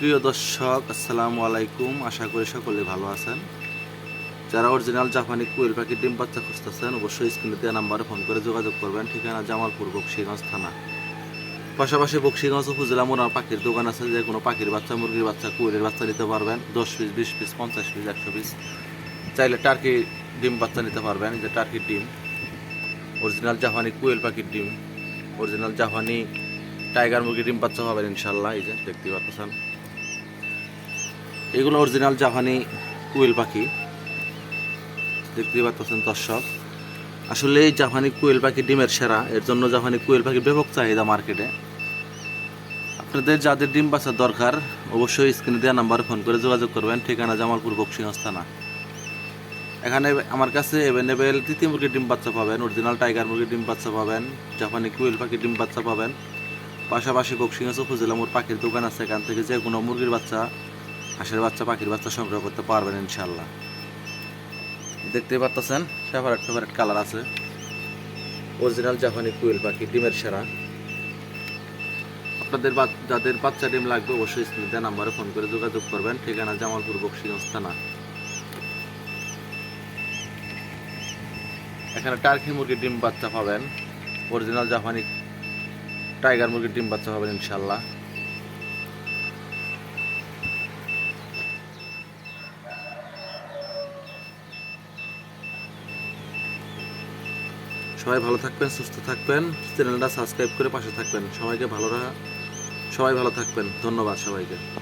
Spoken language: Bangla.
প্রিয় দর্শক, আসসালামু আলাইকুম। আশা করি সকলে ভালো আছেন। যারা অরিজিনাল জাপানি কুয়েল পাখির ডিম বাচ্চা খুঁজতেছেন, অবশ্যই স্ক্রিনে দেওয়া নাম্বারে ফোন করে যোগাযোগ করবেন। ঠিকানা জামালপুর, বক্সিগঞ্জ থানা। পাশাপাশি বক্সিগঞ্জ উপজেলা মোনার পাখির দোকান আছে, যে কোনো পাখির বাচ্চা, মুরগির বাচ্চা কুয়েলের বাচ্চা নিতে পারবেন। দশ পিস, বিশ পিস, পঞ্চাশ পিস, একশো পিস। চাইলে টার্কি ডিম বাচ্চা নিতে পারবেন যে টার্কির ডিম। অরিজিনাল জাপানি কুয়েল পাখির ডিম। অরিজিনাল জাপানি টাইগার মুরগির ডিম বাচ্চা পাবেন ইনশাল্লাহ, এই যে দেখতে পাচ্ছেন। এগুলো অরিজিনাল জাপানি কুয়েল পাখি। দেখতে পাচ্ছেন দর্শক। আসলে এই জাপানি কুয়েল পাখি ডিমের সেরা, এর জন্য জাপানি কুয়েল পাখি ব্যাপক চাহিদা মার্কেটে। আপনাদের যাদের ডিম বাচ্চার দরকার, অবশ্যই স্ক্রিনে দেওয়া নাম্বারে ফোন করে যোগাযোগ করবেন, ঠিকানা জামালপুর বক্সিগঞ্জ থানা। এখানে আমার কাছে অ্যাভেলেবেল তিতি মুরগির ডিম বাচ্চা পাবেন অরিজিনাল টাইগার মুরগির ডিম বাচ্চা পাবেন, জাপানি কুয়েল পাখির ডিম বাচ্চা পাবেন। পাশাপাশি বক্সিগঞ্জ উপজেলা মোট পাখির দোকান আছে, এখান থেকে যে কোনো মুরগির বাচ্চা হাঁসের বাচ্চা, পাখির বাচ্চা সংগ্রহ করতে পারবেন ইনশাল্লাহ দেখতে পাচ্ছেন ফেভারেট ফেভারেট কালার আছে। অরিজিনাল জাপানি কুয়েল পাখি, ডিমের সেরা। আপনাদের যাদের বাচ্চা ডিম লাগবে অবশ্যই স্ক্রিনে নাম্বারে ফোন করে যোগাযোগ করবেন। ঠিকানা জামালপুর, বক্সিগঞ্জ থানা। এখানে টার্কি মুরগির ডিম বাচ্চা পাবেন। অরিজিনাল জাপানি টাইগার মুরগির ডিম বাচ্চা পাবেন ইনশাল্লাহ সবাই ভালো থাকবেন, সুস্থ থাকবেন। চ্যানেলটা সাবস্ক্রাইব করে পাশে থাকবেন। সবাইকে ভালো রাখা সবাই ভালো থাকবেন। ধন্যবাদ সবাইকে।